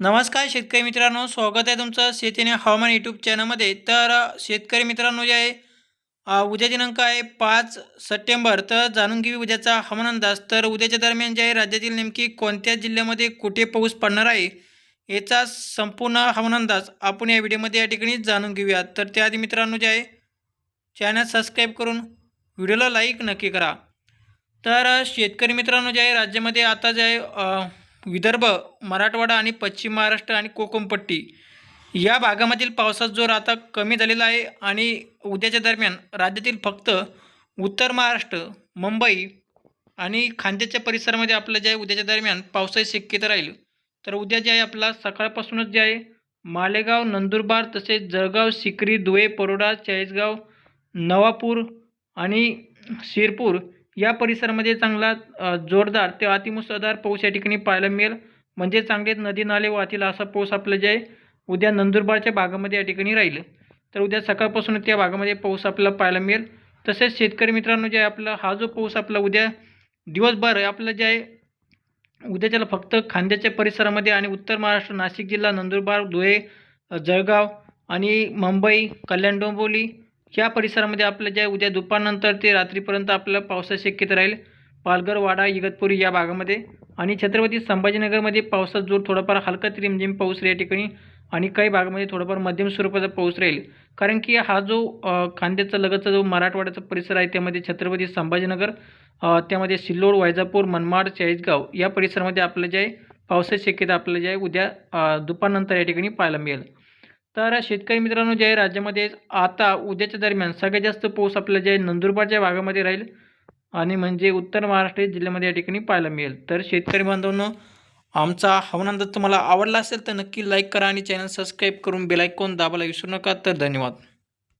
नमस्कार शेतकरी मित्रांनो स्वागत आहे तुमचं शेतीने हवामान यूट्यूब चॅनलमध्ये तर शेतकरी मित्रांनो जे आहे उद्या दिनांक आहे पाच सप्टेंबर. तर जाणून घेऊ उद्याचा हवामान अंदाज. तर उद्याच्या दरम्यान जे आहे राज्यातील नेमकी कोणत्या जिल्ह्यामध्ये कुठे पाऊस पडणार आहे याचा संपूर्ण हवामान अंदाज आपण या व्हिडिओमध्ये या ठिकाणी जाणून घेऊयात. तर त्याआधी मित्रांनो जे आहे चॅनल सबस्क्राईब करून व्हिडिओला लाईक नक्की करा. तर शेतकरी मित्रांनो जे आहे राज्यामध्ये आता जे आहे विदर्भ मराठवाडा आणि पश्चिम महाराष्ट्र आणि कोकमपट्टी. या भागामधील पावसाचा जोर आता कमी झालेला आहे आणि उद्याच्या दरम्यान राज्यातील फक्त उत्तर महाराष्ट्र मुंबई आणि खांद्याच्या परिसरामध्ये आपलं जे आहे उद्याच्या दरम्यान पावसाची शक्यता राहील. तर उद्या जे आहे आपला सकाळपासूनच जे आहे मालेगाव नंदुरबार तसेच जळगाव सिकरी धुळे परोडा चाळीसगाव नवापूर आणि शिरपूर या परिसरामध्ये चांगला जोरदार ते अतिमुसळधार पाऊस या ठिकाणी पाहायला मिळेल. म्हणजे चांगले नदी नाले वाहतील असा पाऊस आपला जे आहे उद्या नंदुरबारच्या भागामध्ये या ठिकाणी राहील. तर उद्या सकाळपासून त्या भागामध्ये पाऊस आपल्याला पाहायला मिळेल. तसेच शेतकरी मित्रांनो जे आहे आपला हा जो पाऊस आपला उद्या दिवसभर आपलं जे आहे उद्याच्याला फक्त खांद्याच्या परिसरामध्ये आणि उत्तर महाराष्ट्र नाशिक जिल्हा नंदुरबार धुळे जळगाव आणि मुंबई कल्याण डोंबिवली या परिसरामध्ये आपलं जे आहे उद्या दुपारनंतर ते रात्रीपर्यंत आपल्याला पावसाची शक्यता राहील. पालघर वाडा इगतपुरी या भागामध्ये. आणि छत्रपती संभाजीनगरमध्ये पावसाचा जोर थोडाफार हलका ते म्हणजे रिमझिम पाऊस या ठिकाणी. आणि काही भागामध्ये थोडाफार मध्यम स्वरूपाचा पाऊस राहील. कारण की हा जो खांद्याचा लगतचा जो मराठवाड्याचा परिसर आहे त्यामध्ये छत्रपती संभाजीनगर त्यामध्ये सिल्लोड वैजापूर मनमाड चाळीसगाव या परिसरामध्ये आपलं जे आहे पावसाची शक्यता आपल्याला जे आहे उद्या दुपारनंतर या ठिकाणी पाहायला मिळेल. तर शेतकरी मित्रांनो जे आहे राज्यामध्ये आता उद्याच्या दरम्यान सगळ्यात जास्त पाऊस आपल्याला जे आहे नंदुरबारच्या भागामध्ये राहील आणि म्हणजे उत्तर महाराष्ट्र जिल्ह्यामध्ये या ठिकाणी पाहायला मिळेल. तर शेतकरी बांधवांनो आमचा हवामान तुम्हाला आवडला असेल तर नक्की लाईक करा आणि चॅनल सबस्क्राईब करून बेलायकॉन दाबायला विसरू नका. तर धन्यवाद.